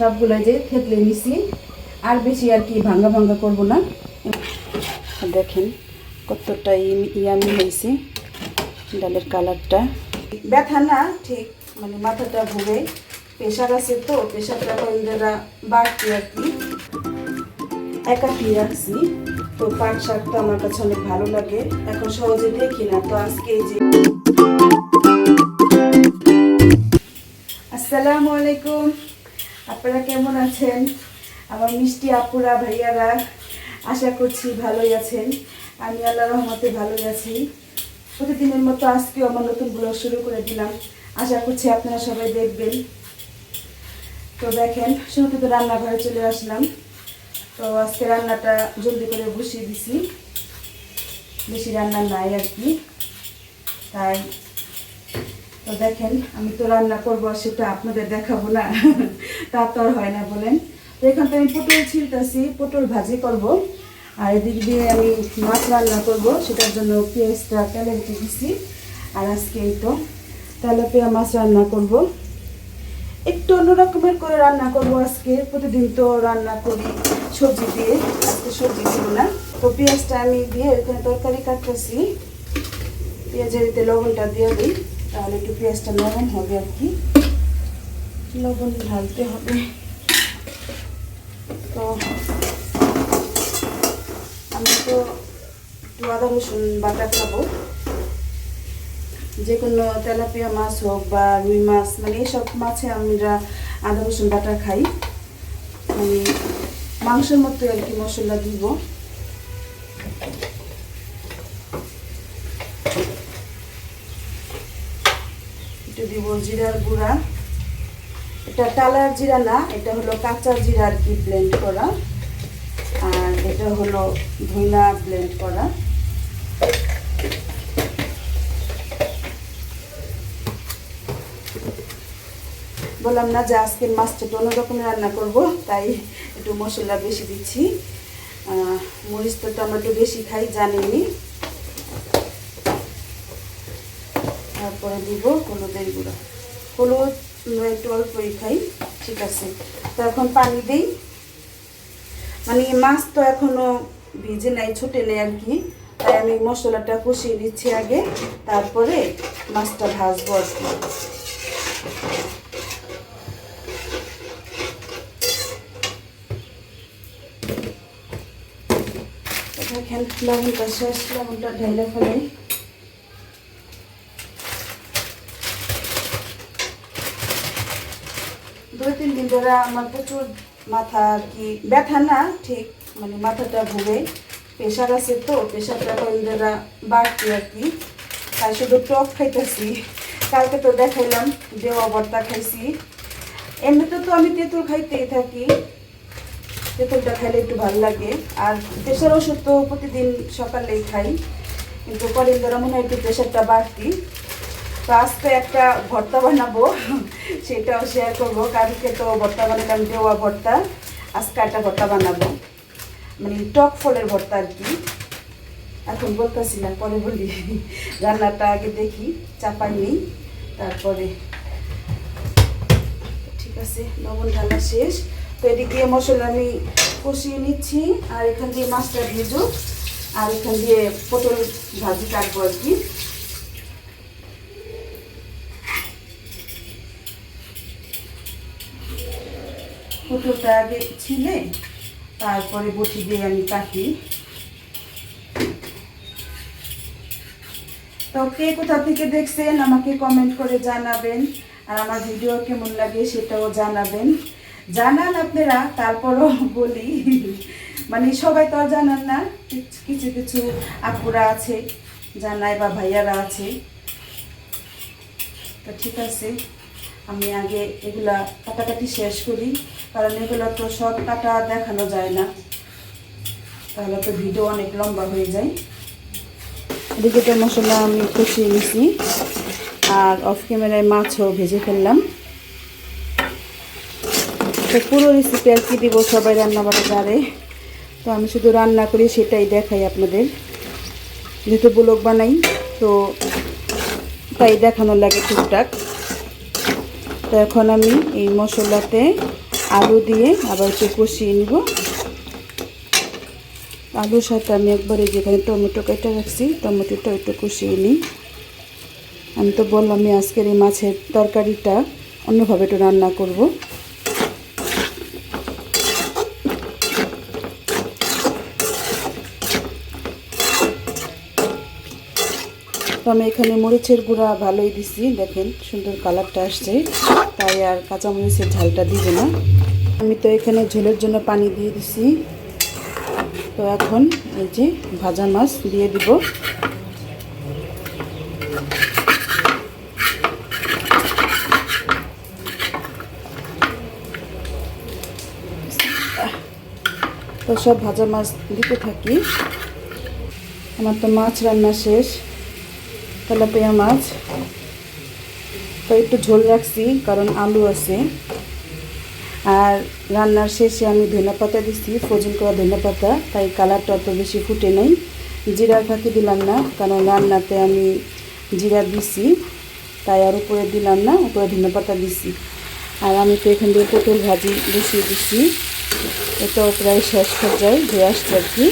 সবগুলো যে থেতলে নিছি, আর বেশি আর কি ভাঙ্গা ভাঙ্গা করব না। দেখেন কতটা ইয়ামি হয়েছে ডালের কালারটা। ব্যথা না ঠিক মানে মাথাটা ঘুরে। প্রেশার আছে তো, প্রেশারটা কয়েকটা বাড়তি আর কি। একাকি রাখছি? তো পাট শাকটা আমার কাছে অনেক ভালো লাগে। এখন সহজে দেখি না, তো আজকে যে আসসালামু আলাইকুম। আপনারা কেমন আছেন? আমার মিষ্টি আপুরা, ভাইয়ারা, আশা করছি ভালোই আছেন। আমি আল্লাহ রহমতে ভালোই আছি। প্রতিদিনের মতো আজকেও আমার নতুন ব্লগ শুরু করে দিলাম। আশা করছি আপনারা সবাই দেখবেন। তো দেখেন, শুরুতে তো রান্নাঘরে চলে আসলাম। তো আজকে রান্নাটা জলদি করে বসিয়ে দিছি। বেশি রান্না নাই আর কি। তাই তো দেখেন, আমি তো রান্না করব সেটা আপনাদের দেখাবো না। তা তো হয় না বলেন। তো এখান থেকে আমি পটল ছিলতেছি, পটল ভাজি করব। আর এদিক দিয়ে আমি মাছ রান্না করব, সেটার জন্য পেঁয়াজটা তেলে রেখে দিচ্ছি আর আজকে এই তো তেলাপিয়া মাছ রান্না করব। একটু অন্যরকমের করে রান্না করব আজকে। প্রতিদিন তো রান্না করি সবজি দিয়ে, আজকে সবজি ছিল না। তো পেঁয়াজটা আমি দিয়ে এখানে তরকারি কাটতেছি। পেঁয়াজের লবণটা দিয়ে দিই। তাহলে একটু পেঁয়াজটা নরম হবে আর কি। লবণ ঢালতে হবে। তো আমি তো একটু আদা, রসুন বাটা খাব। যে কোনো তেলাপিয়া মাছ হোক বা রুই মাছ মানে এইসব মাছে আমরা আদা, রসুন বাটা খাই। মানে মাংসের মতো আর কি মশলা দিব একটু দিব জিরার গুঁড়া। এটা টালার জিরা না, এটা হলো কাঁচা জিরা আর কি ব্লেন্ড করা। আর এটা হলো ধইনা ব্লেন্ড করা। বললাম না যে আজকের মাছটা একটু অন্যরকমের রান্না করব, তাই একটু মশলা বেশি দিচ্ছি। মরিচ তো আমরা একটু বেশি খাই, জানিনি। তারপরে দিব হলুদের গুঁড়া। হলুদ একটু অল্পই খাই, ঠিক আছে। তো এখন পানি দিই। মানে মাছ তো এখনও ভিজে নাই, ছুটে নেই আর কি। তাই আমি মশলাটা কষিয়ে নিচ্ছি আগে, তারপরে মাছটা ভাজবো আর কি। লবণটা শেষ লবণটা ঢেলে ফেলাই দুই তিন দিন ধরে আমার প্রচুর মাথা আর কি, ব্যথা না ঠিক মানে মাথাটা ঘুরে প্রেশার আছে তো প্রেশারটা কয়েকদিন ধরে বাড়তি আর কি। তাই শুধু টক খাইতেছি। কালকে তো দেখাইলাম দেওয়া ভর্তা খাইছি। এমনিতে তো আমি তেঁতুল খাইতেই থাকি। তেঁতুলটা খাইলে একটু ভালো লাগে। আর প্রেশার ওষুধ তো প্রতিদিন সকালেই খাই। কিন্তু কদিন ধরে মনে হয় একটু প্রেশারটা বাড়তি। তো আজকে একটা ভর্তা বানাবো, সেটাও শেয়ার করব। কালকে তো ভর্তা বানালাম দেওয়া ভর্তা। আজকে একটা ভর্তা বানাবো। মানে টক ফলের ভর্তা আর কি। এখন বলতেছি না, পরে বলি। রান্নাটা আগে দেখি, চাপাই নেই, তারপরে। ঠিক আছে, লবণ ঢালা শেষ। তো এদিকে মশলা আমি কষিয়ে নিচ্ছি, আর এখান দিয়ে মাছটা ভেজো। আর এখান দিয়ে পটল ভাজি কাটবো আর কি। পটলটা আগে ছিলে, তারপরে বটি দিয়ে আমি কাটি। তো কে কোথা থেকে দেখছেন, আমাকে কমেন্ট করে জানাবেন। আর আমার ভিডিও কেমন লাগে সেটাও জানাবেন। জানান আপনারা, তারপরও বলি। মানে সবাই তো আর জানান না, কিছু- কিছু আপুরা আছে জানায় বা ভাইয়ারা আছে। তো ঠিক আছে। আমি আগে এগুলা কাটাকাটি শেষ করি, কারণ এগুলো তো সব কাটা দেখানো যায় না। তাহলে তো ভিডিও অনেক লম্বা হয়ে যায়। এদিকে মশলা আমি কষিয়ে নিছি, আর অফ ক্যামেরায় মাছও ভেজে ফেললাম। তো পুরো রেসিপি আর কি দিব, সবাই রান্না বান্না জানে। তো আমি শুধু রান্না করি, সেটাই দেখাই আপনাদের। যেহেতু ব্লগ বানাই, তো তাই দেখানো লাগে টুকটাক। তো এখন আমি এই মশলাতে আলু দিয়ে আবার একটু কষিয়ে নিব। আলুর সাথে আমি একবারে যেখানে টমেটো কেটে রাখছি, টমেটোটা একটু কষিয়ে নিই। আমি তো বললাম আমি আজকের এই মাছের তরকারিটা অন্যভাবে একটু রান্না করব। আমি এখানে মরিচের গুঁড়া ভালোই দিছি। দেখেন, সুন্দর কালারটা আসছে। তাই আর কাঁচামরিচের ঝালটা দিব না। আমি তো এখানে ঝোলের জন্য পানি দিয়ে দিছি। তো এখন এই যে ভাজা মাছ দিয়ে দিব। তো সব ভাজা মাছ দিতে থাকি। আমার তো মাছ রান্না শেষ। তেলাপিয়া মাছ। তো একটু ঝোল রাখছি, কারণ আলু আছে। আর রান্নার শেষে আমি ধনে পাতা দিচ্ছি ফ্রোজেন করা ধনে পাতা, তাই কালারটা অত বেশি ফুটে নেই। জিরার ফাঁকি দিলাম না, কারণ রান্নাতে আমি জিরা দিছি, তাই আর উপরে দিলাম না, উপরে ধনে পাতা দিছি। আর আমি তো এখান দিয়ে পটল ভাজি বসিয়ে দিচ্ছি এটাও প্রায় শেষ পর্যায়ে, হয়ে আসছে আর কি।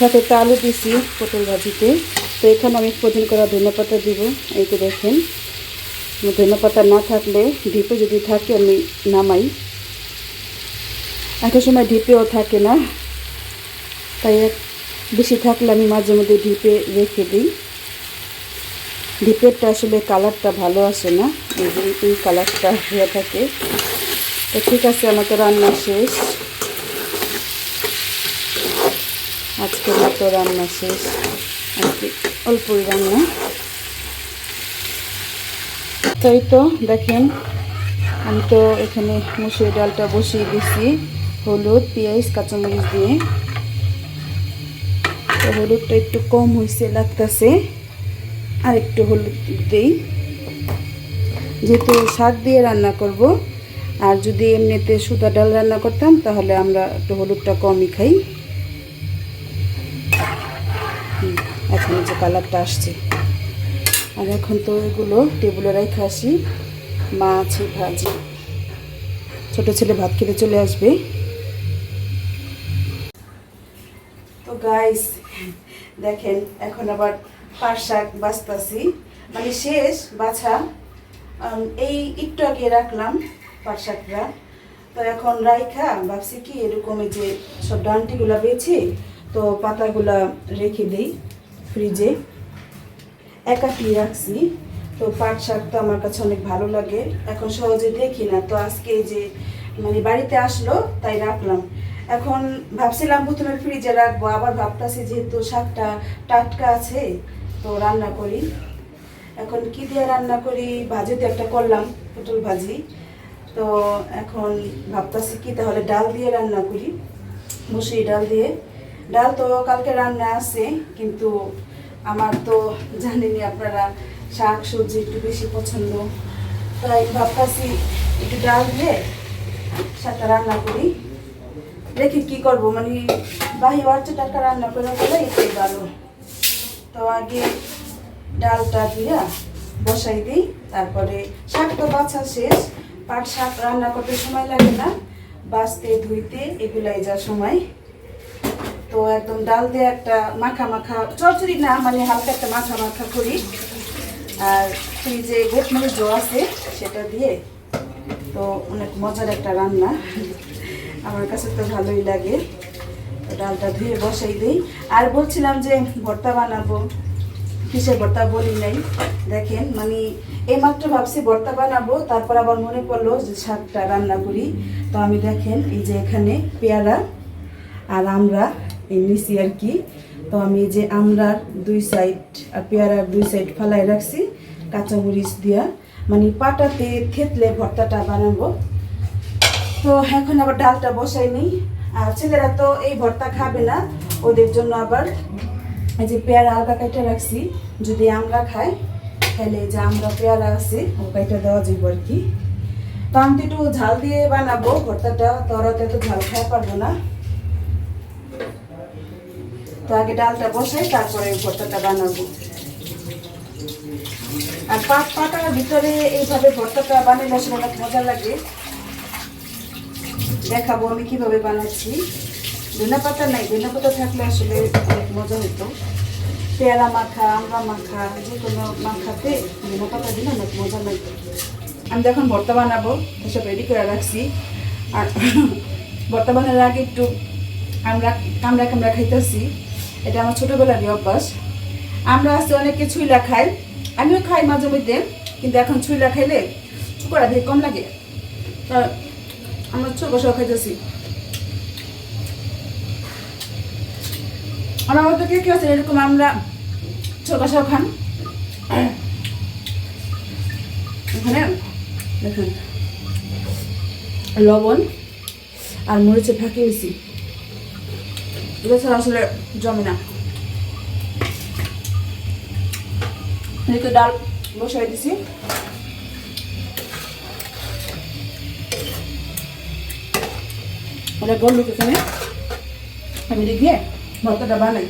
সাথে একটা আলু দিছি পটল ভাজিতে। তো এখানে আমি ফ্রোজেন করা ধনে পাতা দিব। এই তো দেখেন ধনে পাতা না থাকলে ঢিপে যদি থাকে আমি নামাই। একটা সময় ঢিপেও থাকে না, তাই বেশি থাকলে আমি মাঝে মধ্যে ঢিপে রেখে দিই। ডিপেরটা আসলে কালারটা ভালো আসে না, এই কালারটা হয়ে থাকে। তো ঠিক আছে আমার তো রান্না শেষ। আজকের মতো রান্না শেষ। আজকে অল্পই রান্না। তো এই তো, দেখেন, আমি তো এখানে মুসুরি ডালটা বসিয়ে দিছি হলুদ, পেঁয়াজ, কাঁচামরিচ দিয়ে। তো হলুদটা একটু কম হয়েছে লাগতেছে, আর একটু হলুদ দিই। যেহেতু শাক দিয়ে রান্না করব, আর যদি এমনিতে সুতা ডাল রান্না করতাম, তাহলে আমরা একটু হলুদটা কমই খাই। এখন যে কালারটা আসছে। আর এখন তো এগুলো টেবিলে রেখে আসি। মাছ ভাজি ছোট ছেলে ভাত খেতে চলে আসবে। তো গাইস দেখেন, এখন আবার পাট শাক বাঁচতাছি। মানে শেষ, বাছা। এই একটু আগে রাখলাম পাট শাকটা। তো এখন রাইখা, ভাবছি কি এরকমই যে সব ডান্টিগুলা বেছে, তো পাতাগুলা রেখে দিই। ফ্রিজে একাটি রাখছি। তো পাট শাক তো আমার কাছে অনেক ভালো লাগে। এখন সহজে দেখি না। তো আজকে যে মানে বাড়িতে আসলো, তাই রাখলাম। এখন ভাবছিলাম প্রথমে ফ্রিজে রাখব। আবার ভাবতাছি যেহেতু শাকটা টাটকা আছে, তো রান্না করি। এখন কি দিয়ে রান্না করি? ভাজি তো একটা করলাম, পটল ভাজি। তো এখন ভাবতাছি কি তাহলে ডাল দিয়ে রান্না করি। মুসুরি ডাল দিয়ে। ডাল তো কালকে রান্না আছে, কিন্তু আমার তো জানেনই আপনারা শাক সবজি একটু বেশি পছন্দ। তাই ভাবতাছি একটু ডাল দিয়ে শাকটা রান্না করি। দেখি কি করব মানে বাহি বাচ্চা টাকা রান্না করে বলে একটু ভালো তো আগে ডালটা দিয়া বসাই দিই, তারপরে শাক তো বাছা শেষ। পাট শাক রান্না করতে সময় লাগে না, বাছতে, ধুইতে এগুলাই যা সময়। তো একদম ডাল দিয়ে একটা মাখা মাখা চরচড়ি না মানে হালকা একটা মাখা মাখা করি। আর ফ্রিজে গোটমরিচ জো আছে, সেটা দিয়ে তো অনেক মজার একটা রান্না। আমার কাছে তো ভালোই লাগে। ডালটা ধুয়ে বসাই দিই। আর বলছিলাম যে ভর্তা বানাবো। কিসের ভর্তা বলি নাই। দেখেন মানে এইমাত্র ভাবছি ভর্তা বানাবো, তারপর আবার মনে পড়ল যে শাকটা রান্না করি। তো আমি দেখেন, এই যে এখানে পেয়ারা আর আমরা নিচি আর কি। তো আমি যে আমরার দুই সাইড আর পেয়ারার দুই সাইড ফালাই রাখছি, কাঁচামরিচ দিয়া। মানে পাটাতে থেতলে ভর্তাটা বানাবো। তো এখন আবার ডালটা বসাই নেই। আর ছেলেরা তো এই ভর্তা খাবে না, ওদের জন্য আবার যে পেয়ারা হালকা কাইটা রাখছি। যদি আমরা খাই, তাহলে যে আমরা পেয়ারা আছে, ও কাইটা দেওয়া যাবে আর কি। তো আমি একটু ঝাল দিয়ে বানাবো ভর্তাটা, তো ওরা তো ঝাল খাই পারব না। তো আগে ডালটা বসাই, তারপরে ভর্তাটা বানাবো। আর পাট পাটার ভিতরে এইভাবে ভর্তাটা বানালে আসলে অনেক মজা লাগে। দেখাবো আমি কীভাবে বানাচ্ছি। ধনে পাতা নাই, ধনে পাতা থাকলে আসলে অনেক মজা হতো পেয়ারা মাখা আমরা মাখা, যে কোনো মাখাতে ধনে পাতা দিলে অনেক মজা লাগবে আমি যখন ভর্তা বানাবো, এসব রেডি করে রাখছি। আর ভর্তা বানানোর আগে একটু আমরা কামড়া কামড়া খাইতেছি। এটা আমার ছোটোবেলারই অভ্যাস। আমরা আজকে অনেকে ছুইলা খাই আমিও খাই মাঝে মধ্যে, কিন্তু এখন ছুইলা খাইলে চুকরা দিয়ে কম লাগে। আমরা ছোট সব খাইতেছি। আমার মতো কে কে আছে এরকম আমরা ছোট সব খান? এখানে দেখুন, লবণ আর মরিচে ফাঁকি নিছি। এটা ছাড়া আসলে জমে না। এদিকে ডাল বসাই দিছি। এখানে আমি দেখে, ভর্তাটা বানাই।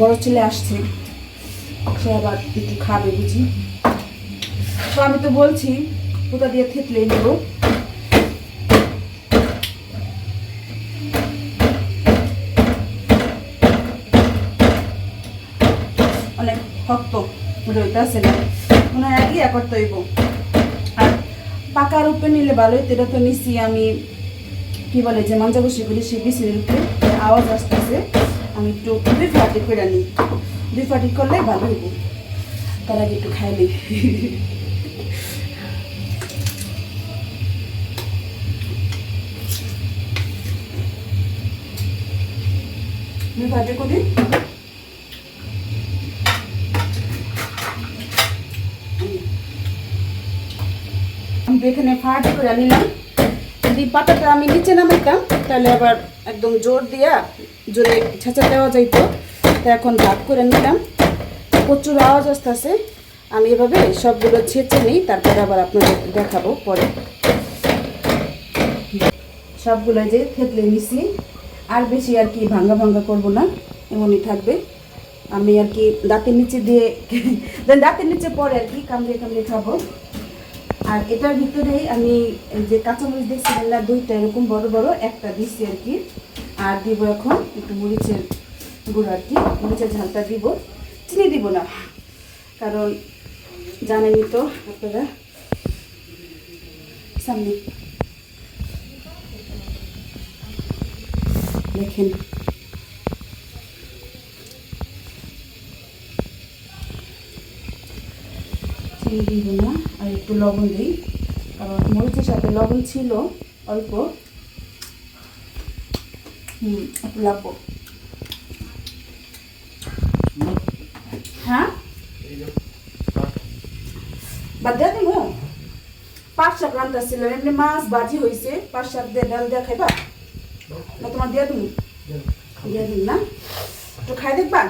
বড় ছেলে আসছে। সে আবার একটু খাবে বুঝি। তো আমি তো বলছি, কোথা দিয়ে থেতলে নেব? রইতাছে না। মনে হয় আগে করতে হইব। আর পাকার উপরে নিলে ভালো হইতো, এটা তো নিছি আমি, কি বলে যে মাঞ্জা বসে করি সে বিসির উপরে আওয়াজ আসতেছে, আমি একটু দুই ফাটি করে নিই। দুই ফাটি করলে ভালো হইব। তার আগে একটু খাইলে দুই ফাটি করি। এখানে ফাটি করে নিলাম। যদি পাতাটা আমি নিচে নামাইতাম, তাহলে আবার একদম জোর দিয়া জোরে ছেঁচা দেওয়া যাইতো। তা এখন ভাগ করে নিলাম। প্রচুর আওয়াজ আসতেছে। আমি এভাবে সবগুলো ছেঁচে নিই, তারপরে আবার আপনাদের দেখাবো পরে। সবগুলো যে থেতলে নিছি, আর বেশি আর কি ভাঙ্গা ভাঙ্গা করব না, এমনই থাকবে। আমি আর কি দাঁতের নিচে দিয়ে দাঁতের নিচে পরে আর কি কামড়ে কামড়ে খাব। আর এটার ভিতরে আমি যে কাঁচামরিচ দেখছিলাম না দুইটা, এরকম বড় বড় একটা দিচ্ছি আর কি। আর দিব এখন একটু মরিচের গুঁড়ো আর কি। মরিচের ঝালটা দিব। চিনি দিব না, কারণ জানেনই তো আপনারা, সামনে। দেখেন। চিনি দিব না। আর একটু লবণ দিই। কারণ মরিচের সাথে লবণ ছিল অল্প। হুম একটু লাগবো। হ্যাঁ? বাদ দেওয়া দিব? পাঁচ শাক রান্তাছিল এমনি মাছ বাজি হয়েছে পাঁচ শাক দিয়ে ডাল দিয়ে খাইবা? না তোমার দিয়ে তুমি দিয়ে। দিন না? একটু খাই দেখবা?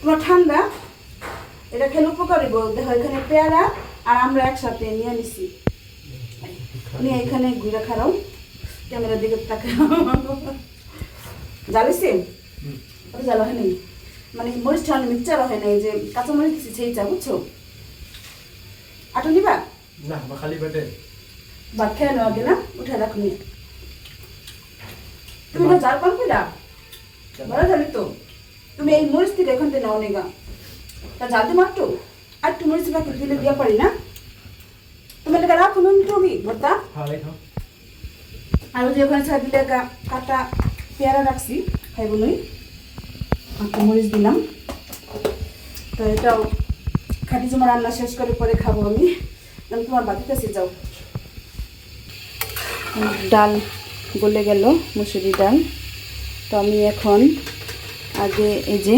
তোমার ঠান্ডা? এটা খেলে উপকারী হইব। দেখো এখানে পেয়ারা আর আমরা একসাথে নিয়ে নিছি। নিয়ে এখানে ঘুরে খারাও। ক্যামেরার দিকে তাকে জ্বালিছে ওটা জ্বালা হয় নাই? মানে মরিচ ঠান্ডা মিক্সচার হয় নাই যে কাঁচা মরিচ দিচ্ছি সেই চা বুঝছ? আটো নিবা? না বা খালি পেটে। ভাত খেয়ে নেওয়া আগে না? উঠে রাখো নিয়ে। তুমি না জাল পান কইরা বড় জানি তো। তুমি এই মরিচ থেকে এখান থেকে নাও নেগা তা জালতে মাত্র আর একটু মরিচ বাকি দিলে দিয়া পারি না তুমি লেগে রাখো নুন তুমি ভর্তা। খাও আর ওই যে ওখানে ছাড় দিলে কাটা পেয়ারা রাখছি খাইব নই। একটু মরিচ দিলাম। তো এটাও খাটি জমা রান্না শেষ করে পরে খাব আমি। তোমার বাড়ির কাছে যাও। ডাল গলে গেল মুসুরি ডাল। তো আমি এখন আগে এই যে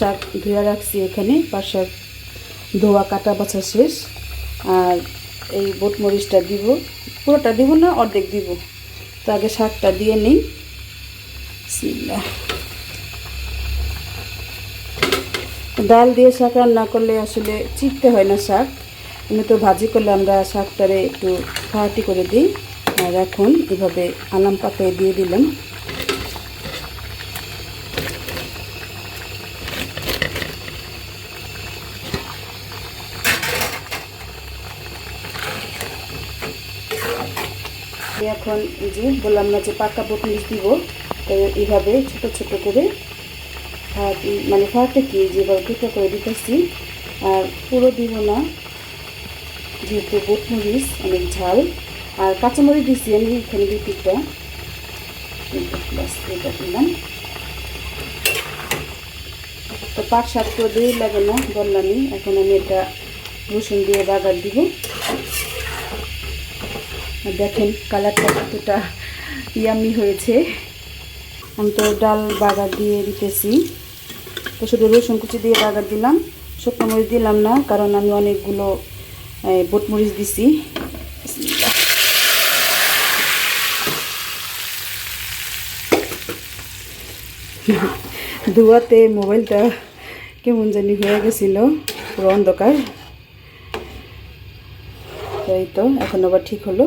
শাক ধুয়ে রাখছি এখানে পাট ধোয়া, কাটা, বাছা শেষ আর এই বোট মরিচটা দিব। পুরোটা দিব না, অর্ধেক দিব। তো আগে শাকটা দিয়ে নিই। ডাল দিয়ে শাক রান্না করলে আসলে চিপতে হয় না শাক। এমনি তো ভাজি করলে আমরা শাকটারে একটু ফাটি করে দিই। আর এখন এভাবে আলাম পাতায় দিয়ে দিলাম। এখন যে বললাম না যে পাকা বটমিস দিব এইভাবে ছোট ছোট করে মানে ফাটে কি যেভাবে টুকরো করে দিতেছি আর পুরো দিব না যেহেতু বটমরিচ অনেক ঝাল আর কাঁচামরিচ দিছি আমি এখানে দুই টুকরা। তো, পাট শাক করে দেরি লাগে না বললামই এখন আমি এটা রসুন দিয়ে বাগার দিব। দেখেন কালারটা কতটা ইয়ামি হয়েছে। আমি তো ডাল বাগার দিয়ে দিতেছি। তো শুধু রসুন কুচি দিয়ে বাগার দিলাম। শুকনো মরিচ দিলাম না, কারণ আমি অনেকগুলো বটমরিচ দিছি। ধোয়াতে মোবাইলটা কেমন জানি হয়ে গেছিল, পুরো অন্ধকার। তাই তো, এখন আবার ঠিক হলো।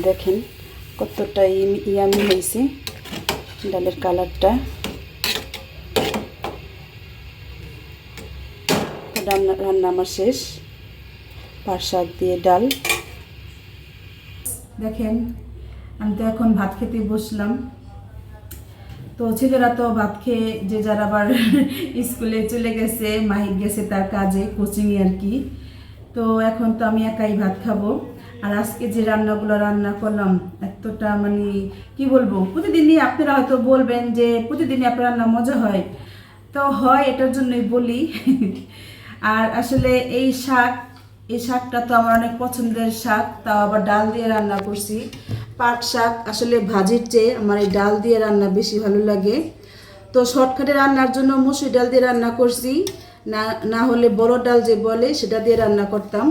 দেখেন কতটা ইয়ামি হয়েছে। ডালের কালারটা। রান্না রান্না আমার শেষ। পাট শাক দিয়ে ডাল। দেখেন, আমি তো এখন ভাত খেতে বসলাম। তো ছেলেরা তো ভাত খেয়ে যে যারা আবার স্কুলে চলে গেছে মাহিক গেছে তার কাজে কোচিংয়ে আর কি। তো এখন তো আমি একাই ভাত খাব। আর আজকে যে রান্নাগুলো রান্না করলাম, এতটা মানে কি বলব, প্রতিদিনই আপনারা হয়তো বলবেন যে প্রতিদিনই আপনার রান্না মজা হয়। তো হয় এটার জন্যই বলি। আর আসলে এই শাক, এই শাকটা তো আমার অনেক পছন্দের শাক, তাও আবার ডাল দিয়ে রান্না করছি। পাট শাক আসলে ভাজির চেয়ে আমার এই ডাল দিয়ে রান্না বেশি ভালো লাগে। তো শর্টকাটে রান্নার জন্য মুসুর ডাল দিয়ে রান্না করছি। না না হলে বড় ডাল যে বলে সেটা দিয়ে রান্না করতাম।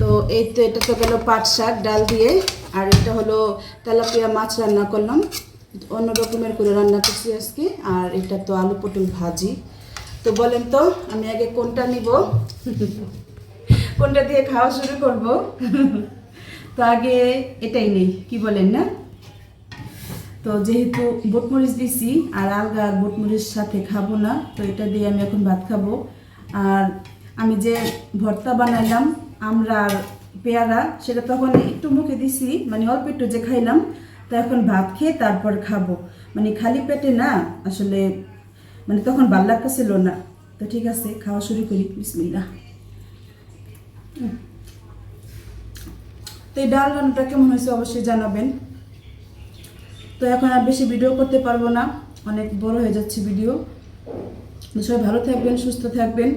তো এই তো এটা তো গেল পাট শাক, ডাল দিয়ে, আর এটা হলো তেলাপিয়া মাছ রান্না করলাম। অন্য রকমের করে রান্না করছি আজকে, আর এটা তো আলু পটল ভাজি। তো বলেন তো, আমি আগে কোনটা নিব? কোনটা দিয়ে খাওয়া শুরু করব? তো আগে এটাই নেই, কি বলেন না? তো যেহেতু বোটমরিচ দিছি, আর আলগা আর বোটমরিচ সাথে খাব না, তো এটা দিয়ে আমি এখন ভাত খাব। আর আমি যে ভর্তা বানাইলাম, আমরা পেয়ারা, সেটা তখন একটু মুখে দিছি মানে অল্প একটু যে খাইলাম, তো এখন ভাত খেয়ে তারপর খাব। মানে খালি পেটে না, আসলে মানে তখন ভালো লাগতেছিল না। তো ঠিক আছে, খাওয়া শুরু করি, বিসমিল্লাহ। তো এই ডাল রান্নাটা কেমন হয়েছে অবশ্যই জানাবেন। তো এখন আর বেশি ভিডিও করতে পারব না, অনেক বড় হয়ে যাচ্ছে ভিডিও। সবাই ভালো থাকবেন, সুস্থ থাকবেন।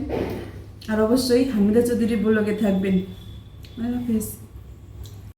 আর অবশ্যই হামিদা চৌধুরী ব্লগে থাকবেন। আল্লাহ হাফিজ।